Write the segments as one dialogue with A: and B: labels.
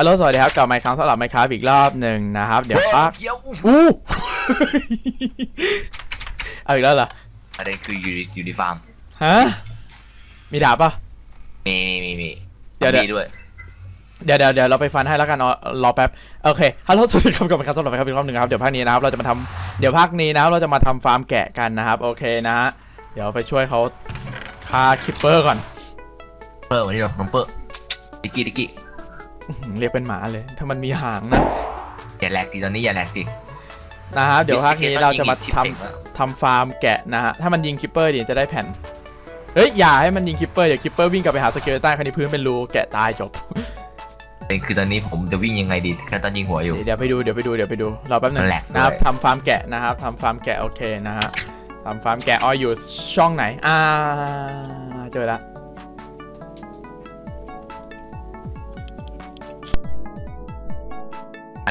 A: ฮัลโหลสวัสดีครับกลับมาอีกครั้งสำหรับไมค์ครับอีกรอบหนึ่งนะครับ เดี๋ยวพัก
B: เคี้ยว
A: อู้เอาอีกแล้วเหรอ
B: ประเด็นคืออยู่อยู่ในฟาร์ม
A: ฮะมีดาบปะ
B: มีมีมีมี
A: เดี๋ยวเดี๋ยว
B: มีด้วย
A: เดี๋ยวเดี๋ยวเดี๋ยวเราไปฟันให้แล้วกันรอรอแป๊บโอเคฮัลโหลสวัสดีครับกลับมาอีกครั้งสำหรับไมค์ครับอีกรอบหนึ่งนะครับเดี๋ยวภาคนี้นะครับเราจะมาทำเดี๋ยวภาคนี้นะครับเราจะมาทำฟาร์มแกะกันนะครับโอเคนะฮะเดี๋ยวไปช่วยเขาฆ่าคิปเปอร์ก่อน
B: เปิดวันนี้เราน้องเปิดดิกกี้ดิกกี้
A: อื้อหือ เรียกเป็นหมาเลย ถ้ามันมีหางนะ
B: อย่าแหลกสิตอนนี้อย่าแหลกสิ
A: นะครับเดี๋ยวภาคนี้เราจะมาทำ
B: บิสกิตต้องยิงชิปเก่งก
A: ทำฟาร์มแกะนะฮะถ้ามันยิงคิปเปอร์ดิจะได้แผ่นเฮ้ยอย่าให้มันยิงคิปเปอร์เดี๋ยวคิปเปอร์วิ่งกลับไปหาสเกลตันคันนี้พื้นเป็นรูแกะตายจบ
B: เป็นคือตอนนี้ผมจะวิ่งยังไงดีแค่ตอนยิงหัวอยู่
A: เดี๋ยวไปดูเดี๋ยวไปดูเดี๋ยวไปดูรอแป๊บหนึง
B: มันแหลก
A: นะครับ
B: ด้วย
A: ทำฟาร์มแกะนะครับทำฟาร์มแกะโอเคนะฮะทำฟาร์มแกะออยอยู่ช่องไหนอ่าเจอละ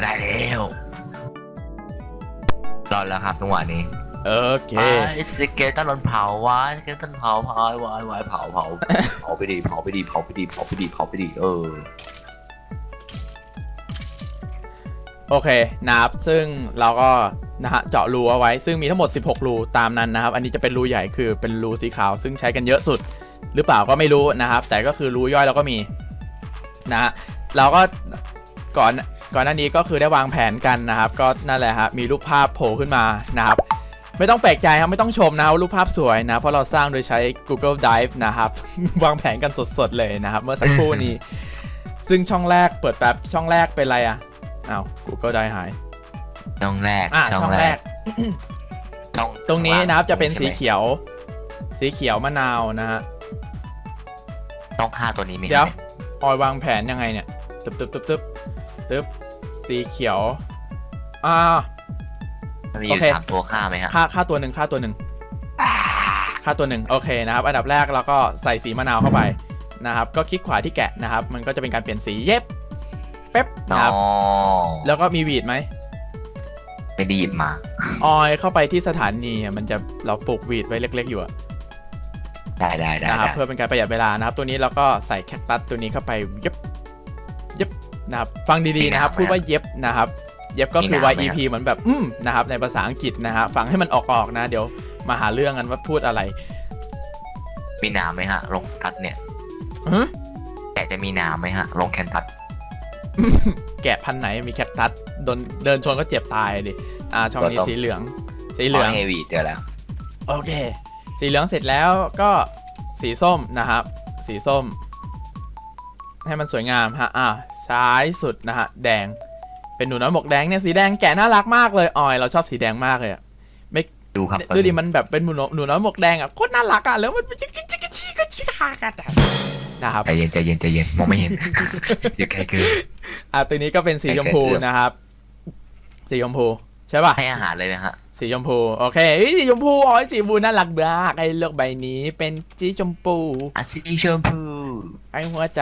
B: มาได้แล้วรอดแล้วครับจังหวะนี้
A: โอเค
B: ไอ้สเกลตันโดนเผาวะสเกลตันเผาเผาวายวายเผาเผาเผาไปดีเผาไปดีเผาไปดีเผาไปดีเผาไปดีเออ
A: โอเคนะครับซึ่งเราก็นะฮะเจาะรูเอาไว้ซึ่งมีทั้งหมด 16 รูตามนั้นนะครับ อันนี้จะเป็นรูใหญ่คือเป็นรูสีขาว ซึ่งใช้กันเยอะสุด หรือเปล่าก็ไม่รู้นะครับ แต่ก็คือรูย่อยเราก็มีนะฮะเราก็ก่อน ก่อนหน้านี้ก็คือได้วางแผนกันนะครับ ก็นั่นแหละฮะมีรูปภาพโผล่ขึ้นมานะครับ ไม่ต้องแปลกใจครับไม่ต้องชมนะครับว่ารูปภาพสวยนะ เพราะเราสร้างโดยใช้ Google Drive นะครับ วางแผนกันสดๆเลยนะครับ เมื่อสักครู่นี้ ซึ่งช่องแรกเปิดแป๊บช่องแรกเป็นอะไรอะอ้าว Google Drive หาย
B: ช่องแรก
A: อะ
B: ช่
A: ช่
B: อ
A: องง
B: แร
A: แร
B: ก
A: ก
B: ช่อง
A: ตรงนี้นะครับจะเป็น
B: ใช่
A: สี
B: ไหม
A: เขียว สีเขียวมะนาวนะฮะ
B: ต้องฆ่าตัวนี้ไหม
A: เดี๋ยวออยวางแผนยังไงเนี่ยตึ๊บตึ๊บตึ๊บตึ๊บตึ๊บ สีเขียว อ่า
B: มันมีอยู่
A: โอเค
B: สามตัวฆ่าไหมฮะ
A: ค่าค่าตัวหนึ่งค่าตัวหนึ่งค่าตัวหนึ่งโอเคนะครับ อันดับแรกเราก็ใส่สีมะนาวเข้าไปนะครับ ก็คลิกขวาที่แกะนะครับ มันก็จะเป็นการเปลี่ยนสีเย็บเป๊บ
B: อ๋
A: นะครับ
B: อ
A: แล้วก็มีวีดไหม
B: ไม่ได้หยิบมา
A: ออยเข้าไปที่สถานีอะมันจะเราปลูกวีดไว้เล็ก ๆ อยู่อะ
B: ได้ได้ได้
A: นะครับ
B: ได้
A: เพื่อเป็นการประหยัดเวลานะครับ ตัวนี้เราก็ใส่แคคตัสตัวนี้เข้าไปเย็บเย็บ นะครับฟังดีๆนะครับพูดว่าเย็บนะครับ เย็บก็คือ YEP เหมือนแบบอืมนะครับในภาษาอังกฤษนะฮะฟังให้มันออกๆนะ เดี๋ยวมาหาเรื่องกันว่าพูดอะไร
B: มีหนามไหมฮะลงทัดเนี่ย
A: ฮะ
B: แต่จะมีหนามไหมฮะลงแคนทัด
A: แกะพันธุ์ไหนมีแคคตัสโดนเดินชนก็เจ็บตายดิอ่าช่องนี้สีเหลือง สีเหลือง
B: เฮวีเจอแล้ว
A: โอเค สีเหลืองเสร็จแล้วก็สีส้มนะครับ สีส้ม ให้มันสวยงามฮะอ่า ซ้ายสุดนะฮะแดง เป็นหนูน้อยหมวกแดงเนี่ยสีแดงแกะน่ารักมากเลยออยเราชอบสีแดงมากเลยอะ
B: ดูครับ
A: ดูดิมันแบบเป็นหนูน้อยหนูน้อยหมวกแดงอะโคตรน่ารักอะแล้วมันจิกจิกจิกจิกจิกกันนะครับ
B: ใจเย็นใจเย็นใจเย็นมองไม่เห็นอย่าไกลเกิน
A: อะตัวนี้ก็เป็นสีชมพู
B: ใกล้ๆเอื้อม
A: นะครับสีชมพูใช่ป่ะ
B: ให้อาหารเลยนะฮะ
A: สีชมพูโอเคเฮ้ยสีชมพูอ๋อสีชมพูน่ารักมากไอ้เลือกใบนี้เป็นสีชมพู
B: อาสีชมพู
A: ไอ้หัวใจ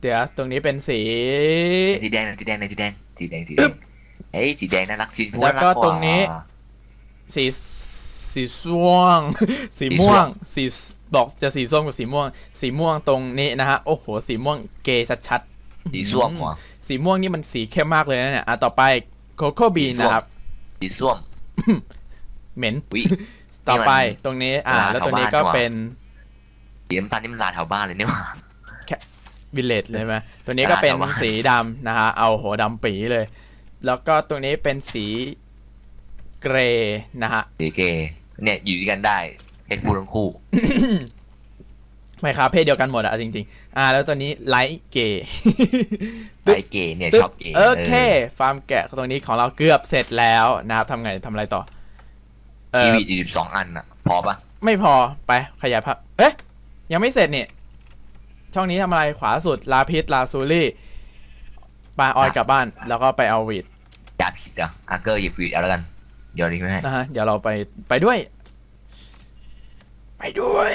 A: เดี๋ยวตรงนี้เป็นสี
B: สีแดงสีแดงสีแดงสีแดงสีแดงเฮ้ยสีแดงน่ารักสีชมพู
A: แล้วก็
B: น่าา
A: ตรงนี้ สีสีม่วง สีม่วง สีบอกจะสีส้มกับสีม่วง สีม่วงตรงนี้นะฮะโอ้โห สีม่วงเกย์ชัด
B: สีส้วมว่ะ
A: ๆสีม่วงนี่มันสีเข้มมากเลยนะเนี่ยอะต่อไปโคโค่บีน
B: สีส้วม
A: นะครับ
B: สีส้วม
A: เหม็น
B: วิ
A: ต่อไป
B: นี่มัน
A: ตรงนี้ อ่า
B: ลา
A: แล้วตัวนี้
B: ชาวบ้าน
A: ก็
B: ว่ะ
A: เป็น
B: สีน้ำตาลนี่มันลาแถวบ้านเลยเนี่ย ว่ะ
A: วิลเลจเลยไหมตัวนี้ก็เป็น
B: อ่าแต่ว่า
A: สีดำนะฮะเอาโหดำปีเลย แล้วก็ตรงนี้เป็นสีเกรย์นะฮะ
B: สีเกย์เนี่ยอยู่ด้วยกันได้เพศผู้ทั้งคู่
A: ไม่ครับเพศเดียวกันหมดอะจริง ๆ อ่า แล้วตัวนี้ไลท์เกย์
B: ไอเกย์เนี่ย
A: ตึ๊บ
B: ชอบเกย์
A: โอเคฟาร์มแกะตรงนี้ของเราเกือบเสร็จแล้วนะครับทำไงทำอะไรต่อเอ
B: ที
A: อ
B: วีอยู่สิบสองอันอะพอปะ
A: ไม่พอไปขยายภาพเอ๊ะยังไม่เสร็จนี่ ช่องนี้ทำอะไรขวาสุดลาพิษลาซูรี่ปาออยกลับบ้าน แล้วก็ไปเอาวีด
B: ยาผิดอะอาเกอร์หยิบวีดเอาแล้วกัน เดี๋ยวนี้ไม่ให้
A: นะฮะเดี๋ยวเราไปไปด้วย ไปด้วย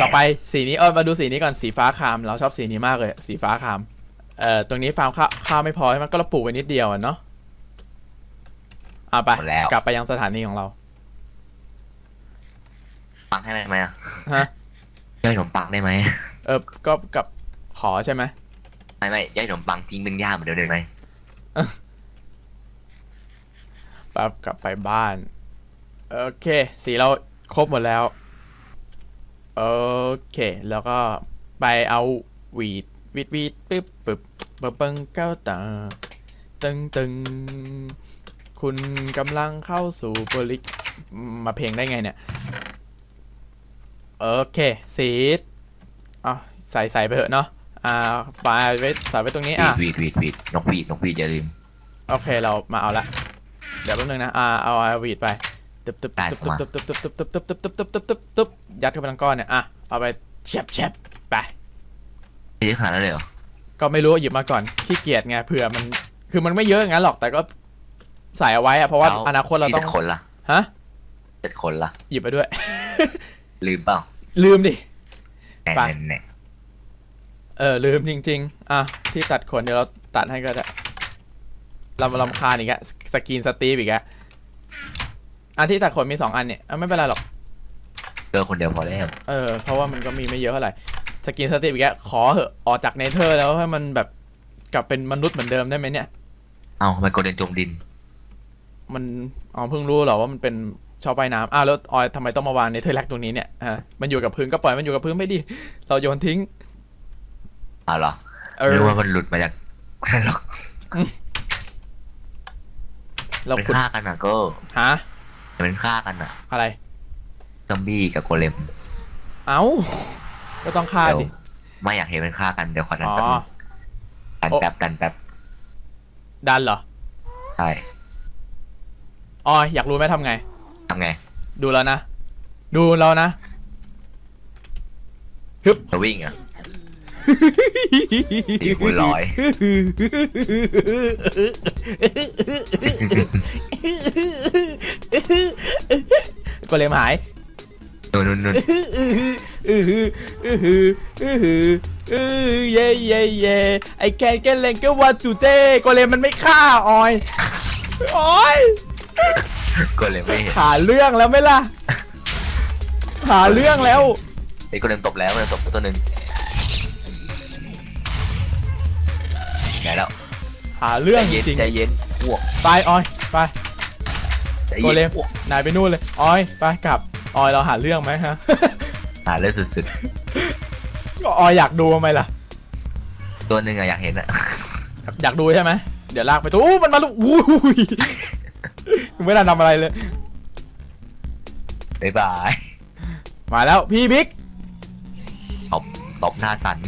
A: ต่อไปสีนี้เออมาดูสีนี้ก่อนสีฟ้าคาม เราชอบสีนี้มากเลยสีฟ้าคามเอ่อตรงนี้ฟาร์มข้าวข้าวไม่พอใช่ไหมก็เราปลูกไว้นิดเดียวอะเนาะอะไป
B: หมดแล้ว
A: กลับไปยังสถานีของเรา
B: ปังให้ไหมอะ
A: ฮะ
B: ช่วยขนมปังได้ไหม
A: เออก็กับขอใช่ไหม
B: ไม่ไม่ย้ายขนมปังทิ้งเป็นหญ้าเหมือนเดิมได้ไหม
A: แป๊บกลับไปบ้าน โอเค สีเราครบหมดแล้ว โอเค แล้วก็ไปเอาหวีดวีดวีดปึ๊บปึ๊บปึ๊บปึ้งเก้าตาตึงตึงคุณกำลังเข้าสู่บริมาเพลงได้ไงเนี่ย โอเค สีอะใส่ใส่ไปเถอะเนาะ อ่าไปไว้ใส่ไว้ตรงนี้อะ
B: วีดวีดวีดนกวีดนกวีดอย่าลืม
A: โอเค เรามาเอาละ เดี๋ยวแป๊บนึงนะ อ่า เอาเอาวีดไปตึบตึบ
B: ได้
A: ตึบ
B: เข้ามา
A: ตึบตึบตึบตึบตึบตึบตึบตึบตึบตึบตึบตึบยัดเข้าไปทั้งก้อนเนี่ย อะ เอาไปแชบแชบไป
B: เยอะขนาดนั้นเลยเหรอ
A: ก็ไม่รู้หยิบมาก่อน ขี้เกียจไง เผื่อมัน คือมันไม่เยอะอย่างนั้นหรอก แต่ก็ใส่เอาไว้อะเพราะว่า
B: แล้ว
A: อนาคตเรา
B: ที่
A: ต้อ
B: เจ็
A: ง
B: ดคนล่ะ
A: ฮะ
B: เจ็ดคนล่ะ
A: หยิบไปด้วย
B: ลืมเปล่า
A: ลืมดิ
B: แน่
A: ไป
B: แน่แน่
A: เออลืมจริง ๆ อะ ที่ตัดขนเดี๋ยวเราตัดให้ก็ได้เรามาลำคาญอีกอะสกรีนสตีฟอีกอะอันที่ตัดขนมีสองอันเนี่ยอะไม่เป็นไรหรอก
B: เจอคนเดียวพอแล้ว
A: เออ เพราะว่ามันก็มีไม่เยอะเท่าไหร่ สกินสติปอีกแล้วขอเหอะออกจากเนเธอร์แล้วให้มันแบบกลับเป็นมนุษย์เหมือนเดิมได้ไหมเนี่ย
B: เอ้าทำไมโกลเด้นจมดิน
A: มันอ๋อเพิ่งรู้เหรอว่ามันเป็น ชอบว่ายน้ำอ้าวแล้วออยทำไมต้องมาวางเนเธอร์แลกตรงนี้เนี่ยอ่ามันอยู่กับพื้นก็ปล่อยมันอยู่กับพื้นไม่ดีเราโยนทิ้ง
B: อ้าวเหรอ
A: เออ
B: รู้ว่ามันหลุดมาจากหรอก
A: เรา
B: เป็น
A: ขุด
B: ฆ่ากันนะก็
A: หา
B: เป็นฆ่ากันอะ
A: อะไร
B: ซอมบี้กับโกเลม
A: เอ้าก็ต้องฆ่า
B: เดี๋ยว
A: ดิ
B: ไม่อยากเห็นเป็นฆ่ากันเดี๋ยวขอดัน
A: อ๋อ
B: แป๊บนึงดันแป๊บดันแป๊บ
A: ดันเหรอ
B: ใช่
A: ออยอยากรู้ไหมทำไง
B: ทำไง
A: ดูแล้วนะ ดูเรานะ
B: จะวิ่งอะตีหัวลอย
A: ก็เลยหาย
B: นู่นนู่นนู่น
A: อือฮืออือฮืออือฮืออือเย่เย่เย่ไอแคนแกเลงก็ว่าตูเต้ก็เลยมันไม่ฆ่าออยออย
B: โกเลมไม่เห็น
A: หาเรื่องแล้วไหมล่ะ หาเรื่องแล้ว
B: ไอ้โกเลมตบแล้วโกเลมตบไปตัวหนึ่งไงแล้ว
A: หาเรื่อง
B: ใจ
A: จ
B: เย็น
A: ริง
B: ใจเย็นอ้วก
A: ๆไปออยไป
B: ใจ
A: โก
B: เย็น
A: เลม
B: อ้วก
A: นายไปนู่นเลยออยไปกลับออยเราหาเรื่องไหมฮะ
B: หาเรื่องสุด
A: ก็ออยอยากดูไหมล่ะ
B: ๆตัวหนึ่งอะอยากเห็นอะ
A: อยากดูใช่ไหมเดี๋ยวลากไปตัวอู้มันมาลูกอู้ย ไม่ได้ทำอะไรเลย
B: บ๊ายบาย
A: มาแล้วพี่บิ๊ก
B: ตบตบหน้าสั่น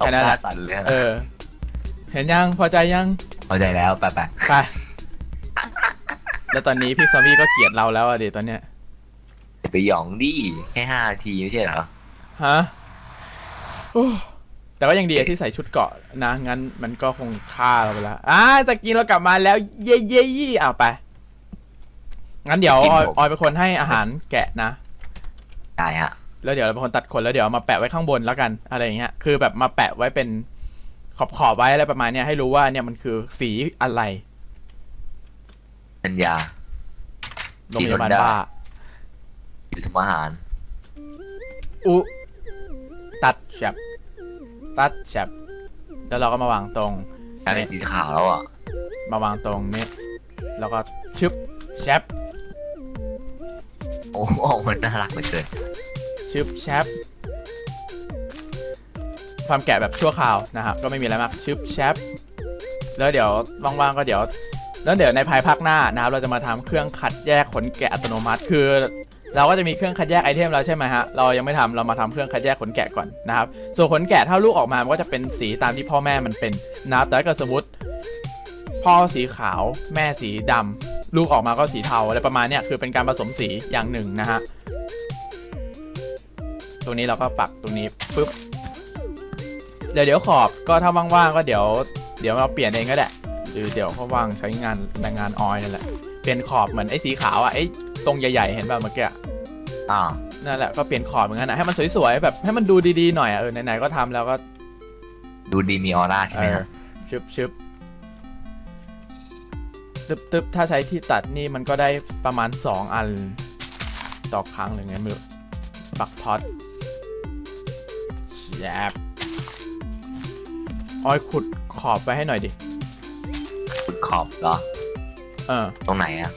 B: ตบ
A: แค่
B: ห
A: นั้นแห
B: น้า
A: ละ
B: สั่นเลย
A: เออ เห็นยังพอใจยัง
B: เข้าใจแล้วไปไป
A: ไปแล้วตอนนี้พี่ซอมบี้ก็เกลียดเราแล้วอะเดี๋ยวตอนเนี้ย
B: อย่าไปหยองดิแค่ห้านาทีไม่ใช่เหรอ
A: ฮะโอ้ แต่ว่ายังดีอะที่ใส่ชุดเกราะนะ งั้นมันก็คงฆ่าเราไปแล้วอ่าสกินเรากลับมาแล้ว เย่เย่ยี่เอาไป งั้นเดี๋ยวออยออยเป็นคนให้อาหารแกะนะ
B: ได้ฮะ
A: แล้วเดี๋ยวเราเป็นคนตัดขนแล้วเดี๋ยวเอามาแปะไว้ข้างบนแล้วกันอะไรอย่างเงี้ย คือแบบมาแปะไว้เป็นขอบขอบๆไว้อะไรประมาณเนี้ยให้รู้ว่าเนี่ยมันคือสีอะไร
B: สัญญา
A: โรงพยาบาล
B: ที่ทนได้
A: บ้า
B: อยู่ทำอาหาร
A: อุตัดแฉบ ตัดแฉบแล้วเราก็มาวางตรง
B: กลายเป็นสีขาวแล้วอะ
A: มาวางตรงนี้แล้วก็ชึบแชบ
B: โอ้โหมันน่ารักเหลือเกิน
A: ชึบแชบความแกะแบบชั่วคราวนะครับก็ไม่มีอะไรมากชึบแชบแล้วเดี๋ยวว่างๆก็เดี๋ยวแล้วเดี๋ยวในภายภาคหน้านะครับเราจะมาทำเครื่องคัดแยกขนแกะอัตโนมัติ คือ เราก็จะมีเครื่องคัดแยกไอเทมแล้วใช่ไหมฮะ เรายังไม่ทำเรามาทำเครื่องคัดแยกขนแกะก่อนนะครับ ส่วนขนแกะถ้าลูกออกมา มันก็จะเป็นสีตามที่พ่อแม่มันเป็นนะแต่ถ้าเกิดสมมติ พ่อสีขาวแม่สีดำลูกออกมาก็สีเทาอะไรประมาณเนี้ยคือเป็นการผสมสีอย่างหนึ่งนะฮะ ตรงนี้เราก็ปักตรงนี้ปุ๊บเดี๋ยวเดี๋ยวขอบก็ถ้าว่างๆก็เดี๋ยวเดี๋ยวเราเปลี่ยนเองก็ได้หรือเดี๋ยวเขาว่างใช้งานแรงงานออยนั่นแหละเปลี่ยนขอบเหมือนไอ้สีขาวอะไอ้ ตรงใหญ่ๆ เห็นป่ะเมื่อกี้อะ
B: อ่า
A: นั่นแหละก็เปลี่ยนขอบเหมือนกันนะให้มันสวยๆแบบให้มันดูดีๆหน่อยอะเออไหนๆก็ทำแล้วก็
B: ดูดีมีออร่าใช่
A: เอ
B: ไหม
A: อ
B: ฮะ
A: ชึบชึบตึบตึบถ้าใช้ที่ตัดนี่มันก็ได้ประมาณ 2 อันต่อครั้งหรือไงไม่รู้ปักท็อตชแยบออยขุดขอบไปให้หน่อยดิ
B: ขุดขอบเหรอ
A: เออ
B: ตรงไหนอะ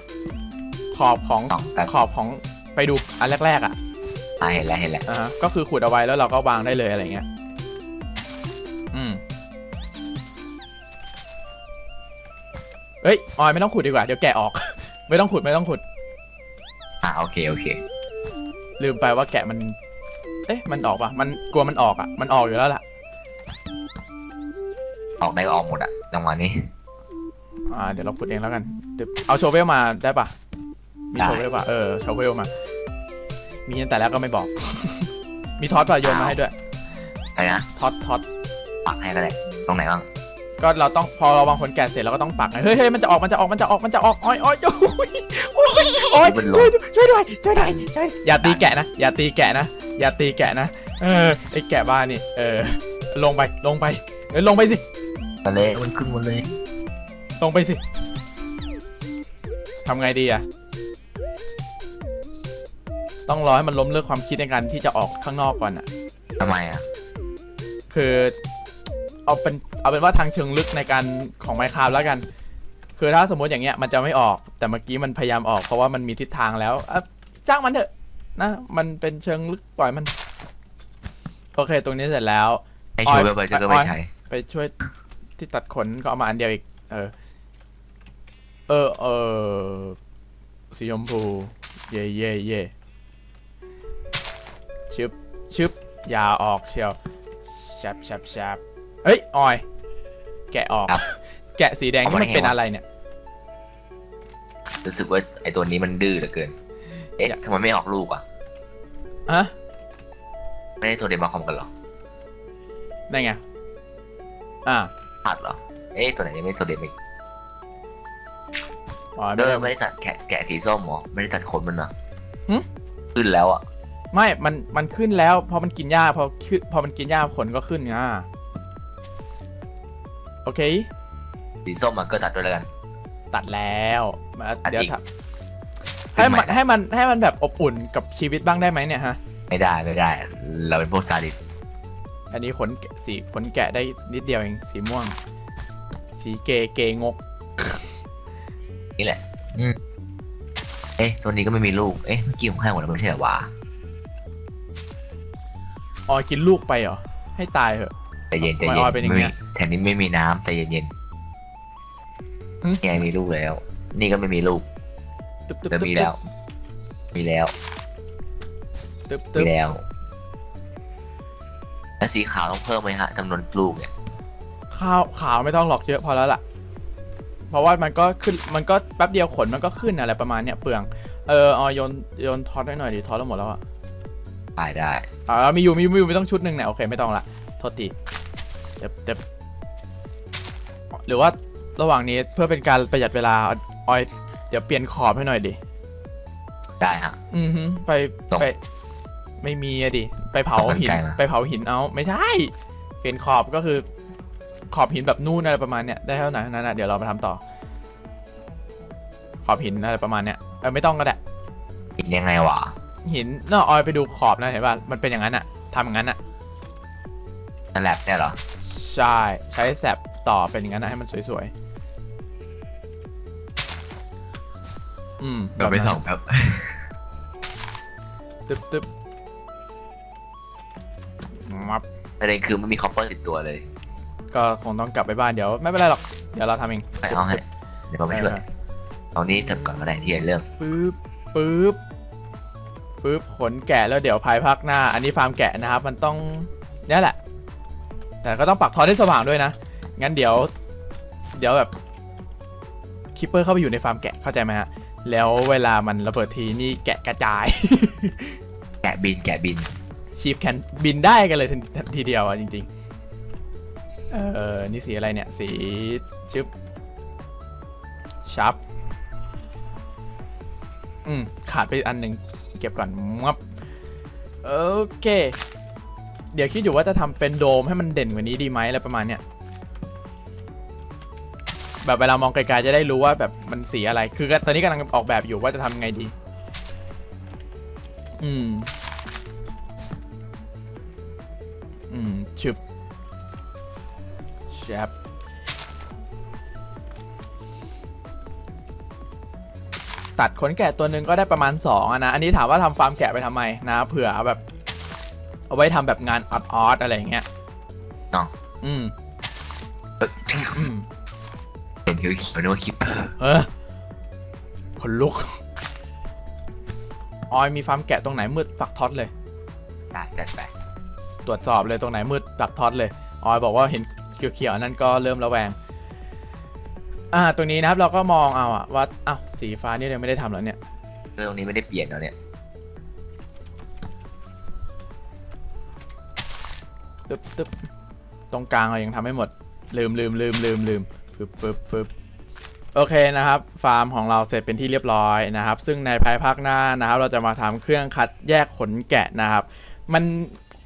A: ขอบของ
B: สองแป๊บ
A: ขอบของไปดูอันแรกๆอะ
B: อ่าเห็นแล้วเห็นแล้ว
A: อ่าฮะก็คือขุดเอาไว้แล้วเราก็วางได้เลยอะไรเงี้ยอืมเอ้ยออยไม่ต้องขุดดีกว่าเดี๋ยวแกะออก ไม่ต้องขุดไม่ต้องขุด
B: อ่าโอเคโอเค
A: ลืมไปว่าแกะมัน เอ๊ะ มันออกปะมันกลัวมันออกอะ มันออกอยู่แล้วล่ะ
B: ออกได้ก็ออกหมดอะจังหวะนี้
A: อ่า เดี๋ยวเราขุดเองแล้วกันเดี๋ยวเอาโชเวลมาได้ปะ มี
B: ได้
A: โชเวลปะเออโชเวลมา มีตั้งแต่แรกก็ไม่บอก มีท็อตปะโยนมาให้ด้วย
B: ไปนะ
A: ท็อตท็อต
B: ปักให้ก็ได้ตรงไหนบ้าง
A: ก็เราต้องพอเราวางผลแกะเสร็จเราก็ต้องปักไงเฮ้ยเฮ้ยมันจะออกมันจะออกมันจะออกมันจะออกอ้อยอ้อยโอ้ยโอ้ยโอ้ย
B: มันล
A: ช่วย
B: ง
A: ด้วยช่วยด้วยช่วยด้วยช่วยอย่าตีแกะนะอย่าตีแกะนะอย่าตีแกะนะเออไอแกะบ้านี่เออ ลงไปลงไปเออลงไปสิ
B: มาเลยมันขึ้นหมดเลย
A: ลงไปสิทำไงดีอะ ต้องรอให้มันล้มเลิกความคิดในการที่จะออกข้างนอกก่อนอะ
B: ทำไมอะ
A: คือเอาเป็นเอาเป็นว่าทางเชิงลึกในการของไมค์ค a f t แล้วกัน คือถ้าสมมติอย่างเงี้ยมันจะไม่ออก แต่เมื่อกี้มันพยายามออกเพราะว่ามันมีทิศทางแล้วอะจ้างมันเถอะนะมันเป็นเชิงลึกปล่อยมัน โอเค ตรงนี้เสร็จแล้ว
B: ให้ช่วยไปไปช่วยก็ไม่ใช้
A: ไปช่วยที่ตัดขนก็เอามาอันเดียวอีก เออ เออเออสีชมพู เย่เย่เย่ ชึบชึบอยาออกเชียวชับชับชับเฮ้ยออย แกะออก
B: ครับ
A: แกะสีแดงนี่มันเป็นอะไรเนี่ย
B: รู้สึกว่าไอตัวนี้มันดื้อเหลือเกิน เอ๊ะ
A: อย่า
B: ทำไมไม่ออกลูกอะ
A: ฮะ
B: ไม่ได้ตัวเดนมาคอมกันเหรอ
A: ได้ไง อ่า
B: พลาดเหรอ เอ๊ะตัวไหนยังไม่ตัวเดนอีก
A: อ๋อ
B: เอ
A: ไม่
B: อ
A: ได้
B: ไม่ได้ตัดแกะแกะสีส้มเหรอ ไม่ได้ตัดขนมันเหรอ
A: หึ
B: ขึ้นแล้วอะ
A: ไม่ มัน มันขึ้นแล้วพอมันกินหญ้าพอขึ้นพอมันกินหญ้าขนก็ขึ้นอ่าโอเค
B: สีส้มมันก็ตัดด้วยแล้วกัน
A: ตัดแล้วมา
B: ตัด
A: เดี๋ยว
B: อีก
A: ทำให้มัน
B: ขึ้นใหม่นะ
A: ให้มันให้มันแบบอบอุ่นกับชีวิตบ้างได้ไหมเนี่ยฮะ
B: ไม่ได้ไม่ได้ เราเป็นพวกซาดิส
A: อันนี้ขนแกะสีขนแกะได้นิดเดียวเองสีม่วง สีเกเกงก
B: นี่แหละ อืมเอ๊ะ ตัวนี้ก็ไม่มีลูก เอ๊ะ เมื่อกี้ผมให้หมดแล้วไม่ใช่เหรอวะ
A: ออยกินลูกไปเหรอ ให้ตายเหอะ
B: ใจเย็นใจ
A: ทำไม
B: เย็
A: ออยเป็นอย่างเงี้
B: ไม่
A: ย
B: มีแถวนี้ไม่มีน้ำใจเย็น
A: หึ
B: ๆนี่ไงมีลูกแล้ว นี่ก็ไม่มีลูก
A: ตึ๊บตึ๊บ
B: แต่
A: ตึ๊บ
B: มีแล้ว มีแล้ว
A: ตึ๊บ
B: มี
A: ตึ๊บ
B: แล้วแล้วสีขาวต้องเพิ่มไหมฮะจำนวนลูกเนี่ย
A: ข้าวขาวไม่ต้องหรอกเยอะพอแล้วล่ะ เพราะว่ามันก็ขึ้นมันก็แป๊บเดียวขนมันก็ขึ้นอะไรประมาณเนี้ยเปลือง เออออยโยนโยนทอดให้หน่อยดิทอดแล้วหมดแล้วอะ
B: ได้ได้
A: อ่ามีอยู่มีอยู่มีอยู่ไม่ต้องชุดหนึ่งเนี่ยโอเคไม่ต้องละโทษทีเดี๋ยวเดี๋ยวหรือว่าระหว่างนี้เพื่อเป็นการประหยัดเวลาออยเดี๋ยวเปลี่ยนขอบให้หน่อยดิ
B: ได้ฮะ
A: อือฮึไป
B: ตรง
A: ไป ไม่มีอะดิไปเผา
B: ต้องกัน
A: หิน
B: ไกลมา
A: ไปเผาหินเอาไม่ใช่ เปลี่ยนขอบก็คือ ขอบหินแบบนู่นอะไรประมาณเนี้ยได้เท่าไหร่เท่านั้นนะเดี๋ยวเรามาทำต่อ ขอบหินอะไรประมาณเนี้ยเออไม่ต้องก็ได้
B: กินยังไงวะ
A: หินน่าออยไปดูขอบนะเห็นป่ะมันเป็นอย่างนั้นอะทำอย่างนั้นอะ
B: นั่นแลบเนี่ยเหรอ
A: ใช่ใช้แสบต่อเป็นอย่างนั้นนะให้มันสวยๆอืม
B: เดี๋ยวไป
A: แบบนั้น
B: ส่องครับ
A: ตึ๊บตึ๊บมับ
B: ประเด็นคือไม่มีคอปเปอร์ติดตัวเลย
A: ก็คงต้องกลับไปบ้านเดี๋ยวไม่เป็นไรหรอกเดี๋ยวเราทำเอง
B: ไปเอาให้เดี๋ยวผมไปช่วยเอานี้เสร็จก่อนก็ได้ที่เรื่อง
A: ปึ๊บปึ๊บ ปึ๊บขนแกะแล้วเดี๋ยวภายภาคหน้า อันนี้ฟาร์มแกะนะครับ มันต้องเนี่ยแหละ แต่ก็ต้องปักทอให้สว่างด้วยนะ งั้นเดี๋ยว เดี๋ยวแบบคิปเปอร์เข้าไปอยู่ในฟาร์มแกะเข้าใจไหมฮะ แล้วเวลามันระเบิดทีนี่แกะกระจาย
B: แกะบินแกะบิน
A: ชีฟแคนบินได้กันเลยทีทีเดียวอะจริงๆ เออนี่สีอะไรเนี่ย สีชึบชับ อืม ขาดไปอันหนึ่ง เก็บก่อนมับโอเค เดี๋ยวคิดอยู่ว่าจะทำเป็นโดมให้มันเด่นกว่านี้ดีไหมอะไรประมาณเนี้ยแบบเวลามองไกลๆจะได้รู้ว่าแบบมันสีอะไร คือตอนนี้กำลังออกแบบอยู่ว่าจะทำไงดี อืม อืมชึบแชบ ตัดขนแกะตัวหนึ่งก็ได้ประมาณ2อะนะ อันนี้ถามว่าทำฟาร์มแกะไปทำไมนะ เผื่อเอาแบบ เอาไว้ทำแบบงานออดออดอะไรอย่างเงี้ย
B: เนาะ
A: อืม
B: เอ้ย
A: อืม
B: เห็นเขียวเขียวนึกว่าคิปเปอร์
A: เออขนลุก ออยมีฟาร์มแกะตรงไหนมืดปักท็อตเลย
B: ได้ได้ไป
A: ตรวจสอบเลยตรงไหนมืดปักท็อตเลย ออยบอกว่าเห็นเขียวๆนั่นก็เริ่มระแวง อ่าตรงนี้นะครับเราก็มองเอาอะว่าอ้าวสีฟ้านี่ยังไม่ได้ทำแล้วเนี่ย
B: เรื่องนี้ไม่ได้เปลี่ยนแล้วเนี่ย
A: ตึ๊บตึ๊บตรงกลางเรายังทำไม่หมด ลืมลืมลืมลืมลืมฟึบฟึบฟึบโอเคนะครับ ฟาร์มของเราเสร็จเป็นที่เรียบร้อยนะครับ ซึ่งในภายภาคหน้านะครับ เราจะมาทำเครื่องคัดแยกขนแกะนะครับ มัน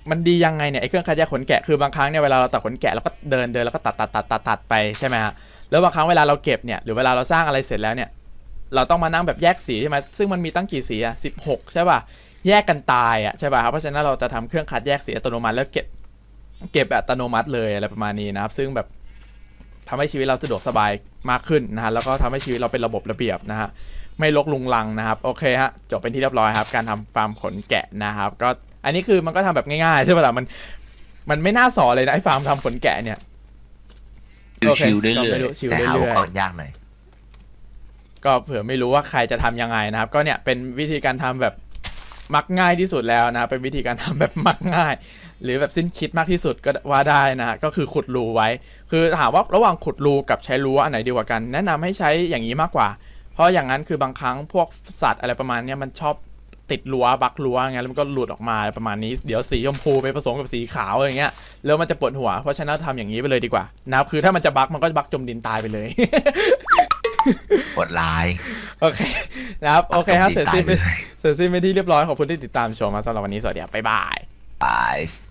A: มันดียังไงเนี่ยไอ้เครื่องคัดแยกขนแกะคือบางครั้งเนี่ยเวลาเราตัดขนแกะเราก็เดินเดินแล้วก็ตัดตัดตัดตัดตัดไปใช่ไหมฮะ แล้วบางครั้งเวลาเราเก็บเนี่ยหรือเวลาเราสร้างอะไรเสร็จแล้วเนี่ยเราต้องมานั่งแบบแยกสีใช่ไหมซึ่งมันมีตั้งกี่สีอะสิบหกใช่ป่ะแยกกันตายอะใช่ป่ะครับเพราะฉะนั้นเราจะทำเครื่องคัดแยกสีอัตโนมัติแล้วเก็บเก็บแบบอัตโนมัติเลยอะไรประมาณนี้นะครับ ซึ่งแบบทำให้ชีวิตเราสะดวกสบายมากขึ้นนะฮะแล้วก็ทำให้ชีวิตเราเป็นระบบระเบียบนะฮะไม่ลกลุงลังนะครับโอเคฮะจบเป็นที่เรียบร้อยครับ การทำฟาร์มขนแกะนะครับ ก็อันนี้คือมันก็ทำแบบง่ายๆใช่ป่ะล่ะมันมันไม่น่าสอนเลยนะไอ้ฟาร์มทำขนแกะเนี่ย โอเค
B: ชิวๆเรื่อย
A: ก็ไม่รู้ชิว
B: ๆแต่หา
A: เรื่
B: อุ
A: อยๆ
B: ปกรณ์ยากหน่อย
A: ก็เผื่อไม่รู้ว่าใครจะทำยังไงนะครับ ก็เนี่ยเป็นวิธีการทำแบบมักง่ายที่สุดแล้วนะเป็นวิธีการทำแบบมักง่าย หรือแบบสิ้นคิดมากที่สุดก็ว่าได้นะฮะก็คือขุดรูไว้ คือถามว่าระหว่างขุดรูกับใช้รั้วอันไหนดีกว่ากัน แนะนำให้ใช้อย่างนี้มากกว่า เพราะอย่างนั้นคือบางครั้งพวกสัตว์อะไรประมาณเนี้ยมันชอบ ติดรั้วบักรั้วไงแล้วมันก็หลุดออกมาอะไรประมาณนี้เดี๋ยวสีชมพูไปผสมกับสีขาวอย่างเงี้ยแล้วมันจะปวดหัวเพราะฉะนั้นทำอย่างนี้ไปเลยดีกว่านะครับคือถ้ามันจะบักมันก็บักจมดินตายไปเลย
B: กดไลน์
A: โอเคนะครับโอเคครับเสร็จสิ้นไป
B: ตายไปเลย
A: เสร็จสิ้นไปที่เรียบร้อยขอบคุณที่ติดตามชมมาสำหรับวันนี้สวัสดีครับบ๊ายบาย
B: บาย